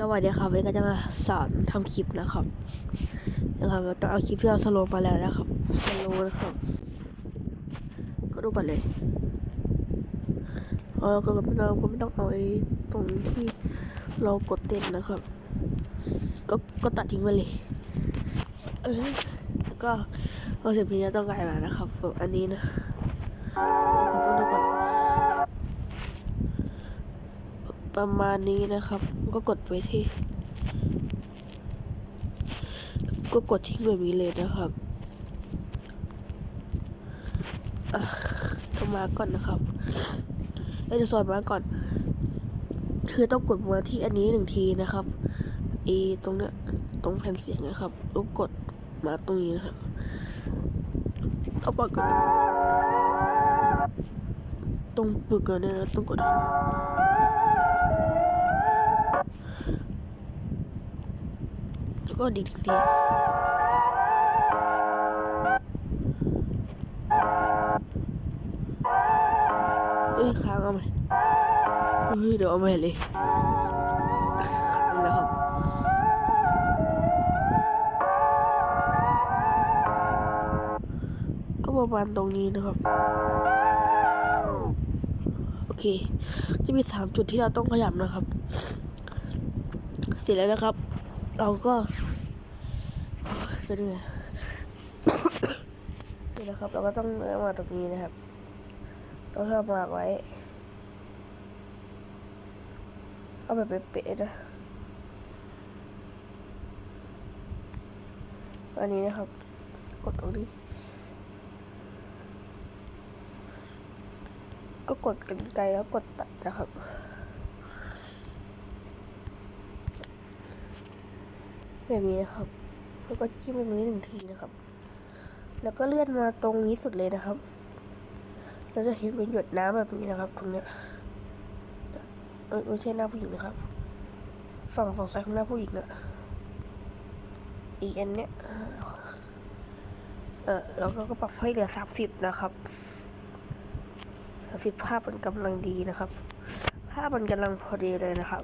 สวัสดีครับวันนี้ก็จะมาสอนทำคลิปนะครับนะครับเราต้องเอาคลิปที่เราสโลว์มาแล้วนะครับสโลว์นะครับ ก็ดูก่อนเลยเราก็เราก็ไม่ต้องเอาไอ้ตรงที่เรากดเต้นนะครับ ก็ก็ตัดทิ้งไปเลยเออแล้วก็เอาสิ่งที่เราต้องการมานะครับผมอันนี้นะต้องดูก่อน ประมาณนี้นะครับ ก็กดไปที่ ก็กดทิ้งแบบนี้เลยนะครับต้องมาก่อนนะครับเอ้ยเดี๋ยวสอนมาก่อน คือต้องกดมาที่อันนี้หนึ่งทีนะครับไอีตรงเนี้ยตรงแผ่นเสียงนะครับล้วกดมาตรงนี้นะครับเอาปากก่อนตรงปึกก่อนเนี่ยนะต้องกด ก็ดีดีเอ้ยค้างเอาไหมเฮ้ยเดี๋ยวเอาใหม่เลยค้างนะครับก็ประมาณตรงนี้นะครับโอเค จะมีสามจุดที่เราต้องขยับนะครับ เสร็จแล้วนะครับ เราก็เป็นไงนี่นะครับ เราก็ต้องเอามาตรงนี้นะครับ ต้องทำมากไว้ เอาแบบเป๊ะๆนะอันนี้นะครับ กดตรงนี้ ก็กดกันไกลแล้วกดตัดนะครับ แบบนี้นะครับ แล้วก็จิ้มแบบนี้หนึ่งทีนะครับ แล้วก็เลื่อนมาตรงนี้สุดเลยนะครับ เราจะเห็นเป็นหยดน้ำแบบนี้นะครับ ตรงเนี้ยไม่ใช่หน้าผู้หญิงนะครับ ฝั่งฝั่งซ้ายของหน้าผู้หญิงอะอีกอันเนี้ยเออแล้วก็ปรับให้เหลือสามสิบนะครับสามสิบภาพมันกำลังดีนะครับ ภาพมันกำลังพอดีเลยนะครับ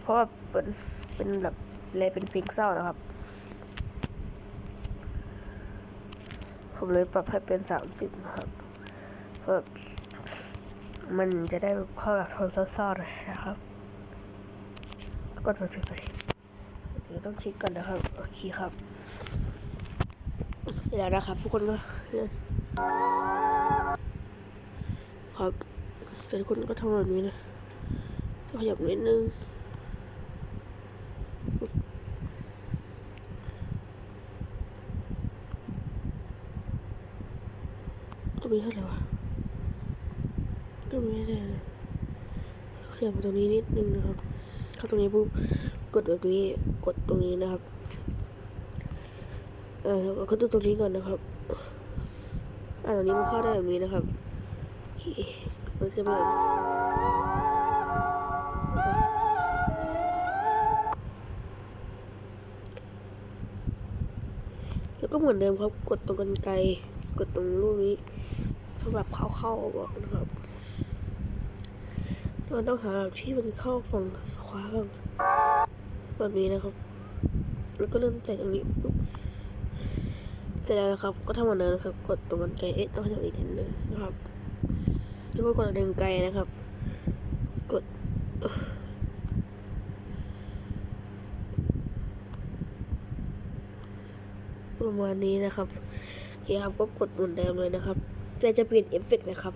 เพราะว่าเป็นเป็นแบบ เลยเป็นเพลงเศร้านะครับ ผมเลยปรับให้เป็นสามสิบนะครับเพื่อมันจะได้เข้ากับโทนเศร้าๆหน่อยนะครับกดไปไปเดี๋ยวต้องเช็คก่อนนะครับโอเคครับเสร็จแล้วนะครับทุกคนก็ครับแต่ทุกคนก็ทำแบบนี้นะต้องขยับนิดนึง รงนี้เท่าไหร่วะตรงนี้ได้เลยขยับมาตรงนี้นิดนึงนะครับ เข้าตรงนี้ปุ๊บกดแบบนี้กดตรงนี้นะครับ เออแล้วก็ดูตรงนี้ก่อนนะครับอ่าตรงนี้มันเข้าได้แบบนี้นะครับโอเคมันจะแบบแล้วก็เหมือนเดิมครับกดตรงกันไกล กดตรงรูปนี้สำหรับเข้าเข้าออกนะครับเราต้องหาที่มันเข้าฝั่งขวาบ้างแบบนี้นะครับ แล้วก็เริ่มใส่ตรงนี้ปุ๊บเสร็จแล้วนะครับ ก็ทำเหมือนเดิมนะครับ กดตรงกันไกลเอ๊ะต้องทำอีกนิดนึงนะครับแล้วก็กดดึงไกลนะครับ กดประมาณนี้นะครับ เคครับก็กดเหมือนเดิมเลยนะครับใจจะเปลี่ยนเอฟเฟกต์นะครับ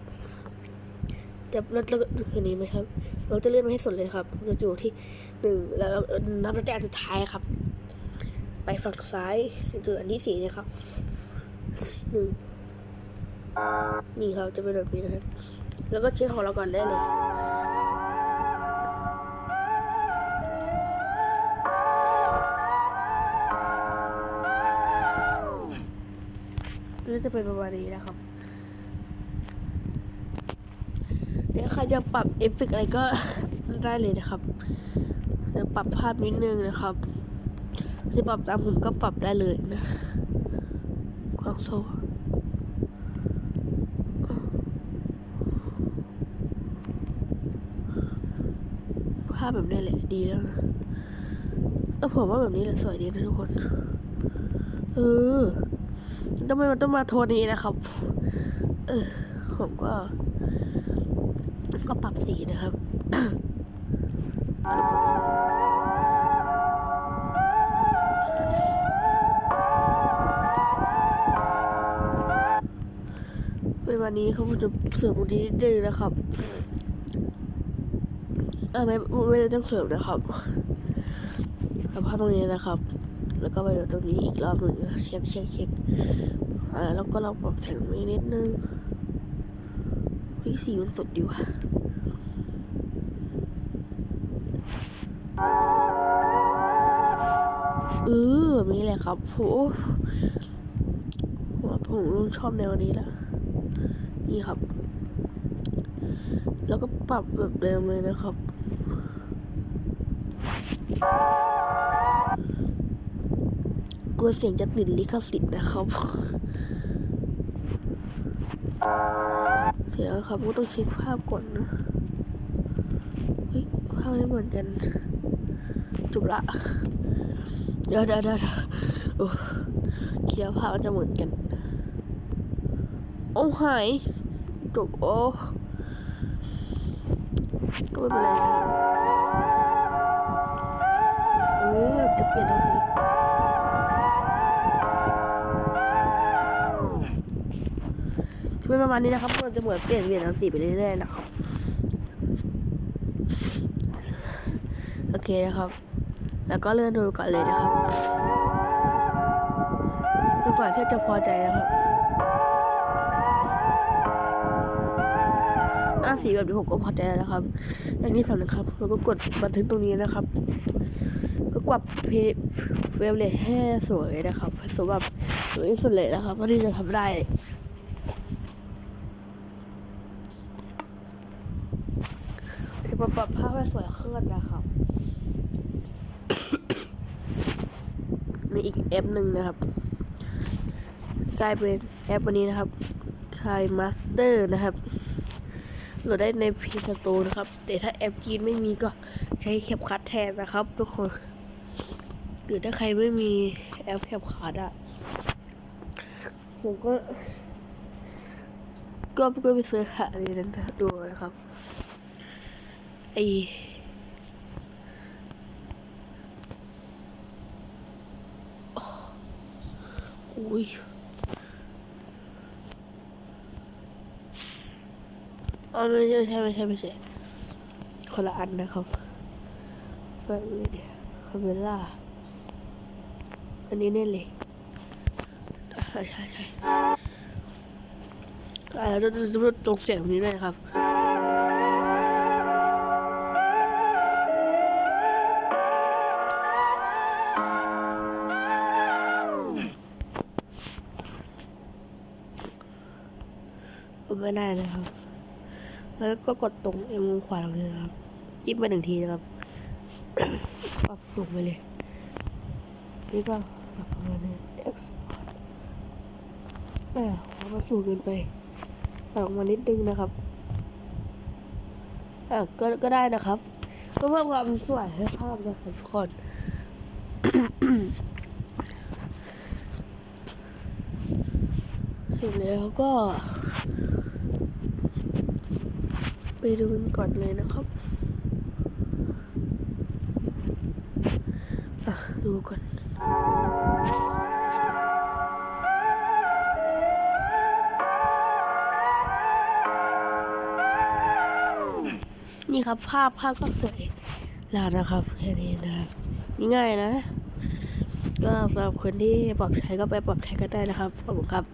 จะเราจะคืนนี้ไหมครับ เราจะเลื่อนมาให้สุดเลยครับจะอยู่ที่หนึ่งแล้วนับตั้งแต่สุดท้ายครับ ไปฝั่งซ้ายคืออันที่สี่นะครับหนึ่งนี่ครับจะเป็นแบบนี้นะครับ แล้วก็เช็คของเราก่อนได้เลย ก็จะเป็นประมาณนี้นะครับ เดี๋ยวใครจะปรับเอฟเฟกอะไรก็ได้เลยนะครับเดี๋ยวปรับภาพนิดนึงนะครับจะปรับตามผมก็ปรับได้เลยนะความโซ่ภาพแบบนี้แหละดีแล้วนะเออผมว่าแบบนี้แหละสวยดีนะทุกคน เออ ทำไมมันต้องมาโทนนี้นะครับ เออ ผมก็ ก็ปรับสีนะครับเป็นวันนี้เขาจะเสริมตรงนี้นิดนึงนะครับเออไม่ไม่ได้ต้องเสริมนะครับภาพตรงนี้นะครับ แล้วก็ไปดูตรงนี้อีกรอบหนึ่งเช็คเช็คเช็คอ่าแล้วก็เราปรับแสงตรงนี้นิดนึงวิสีมันสดดีว่ะเออแบบนี้แหละครับโหผมผมชอบแนวนี้แหละนี่ครับ แล้วก็ปรับแบบเดิมเลยนะครับ กลัวเสียงจะติดลิขสิทธิ์นะครับเสร็จแล้วครับก็ต้องเช็คภาพก่อนนะเฮ้ยภาพไม่เหมือนกันจบละเดี๋ยวเดี๋ยวเดี๋ยวเดี๋ยวโอ้คิดว่าภาพมันจะเหมือนกันโอ้หายจบโอ้ก็ไม่เป็นไรนะเออจะเปลี่ยนแล้ว เป็นประมาณนี้นะครับมันจะเหมือนเปลี่ยนเปลี่ยนทั้งสีไปเรื่อยๆนะครับ โอเคนะครับ แล้วก็เลื่อนดูก่อนเลยนะครับดูก่อนที่จะพอใจนะครับหน้าสีแบบนี้ผมก็พอใจแล้วครับ อย่างที่สองนะครับเราก็กดบันทึกตรงนี้นะครับ ก็กดเพเฟรมเรทให้สวยนะครับสำหรับสวยที่สุดเลยนะครับว่าที่จะทำได้ จะ มาปรับภาพให้สวยขึ้นนะครับ ในอีกแอปหนึ่งนะครับกลายเป็นแอปวันนี้นะครับคายมาสเตอร์นะครับโหลดได้ในพีสโตนะครับ แต่ถ้าแอปจีนไม่มีก็ใช้แคปคัทแทนนะครับ ทุกคน หรือถ้าใครไม่มีแอปแคปคัทอะผมก็ ก็ก็ไปเสิร์ชหาในนั้นนะดูนะครับ ไออุ้ยอ๋อไม่ใช่ไม่ใช่ไม่ใช่ไม่ใช่คนละอันนะครับไฟเวดคาเมล่าอันนี้แน่เลยอ่ใช่ใช่อ่าจะจะจะตรงเสียงนี้ด้วยครับ ไม่ได้นะครับ แล้วก็กดตรงเอ็มขวาตรงนี้นะครับ จิ้มไปหนึ่งทีนะครับปรับสูงไปเลย นี่ก็ปรับประมาณนี้ export อ่เอามาสูงเกินไปปรับออกมานิดนึงนะครับอ่าก็ก็ได้นะครับเพื่อเพิ่มความสวยให้ภาพนะครับทุกคนเสร็จแล้วก็ ไปดูกันก่อนเลยนะครับอะดูก่อนนี่ครับภาพภาพก็สวยแล้วนะครับแค่นี้นะครับง่ายนะ ก็สำหรับคนที่ปรับใช้ก็ไปปรับใช้กันได้นะครับขอบคุณครับ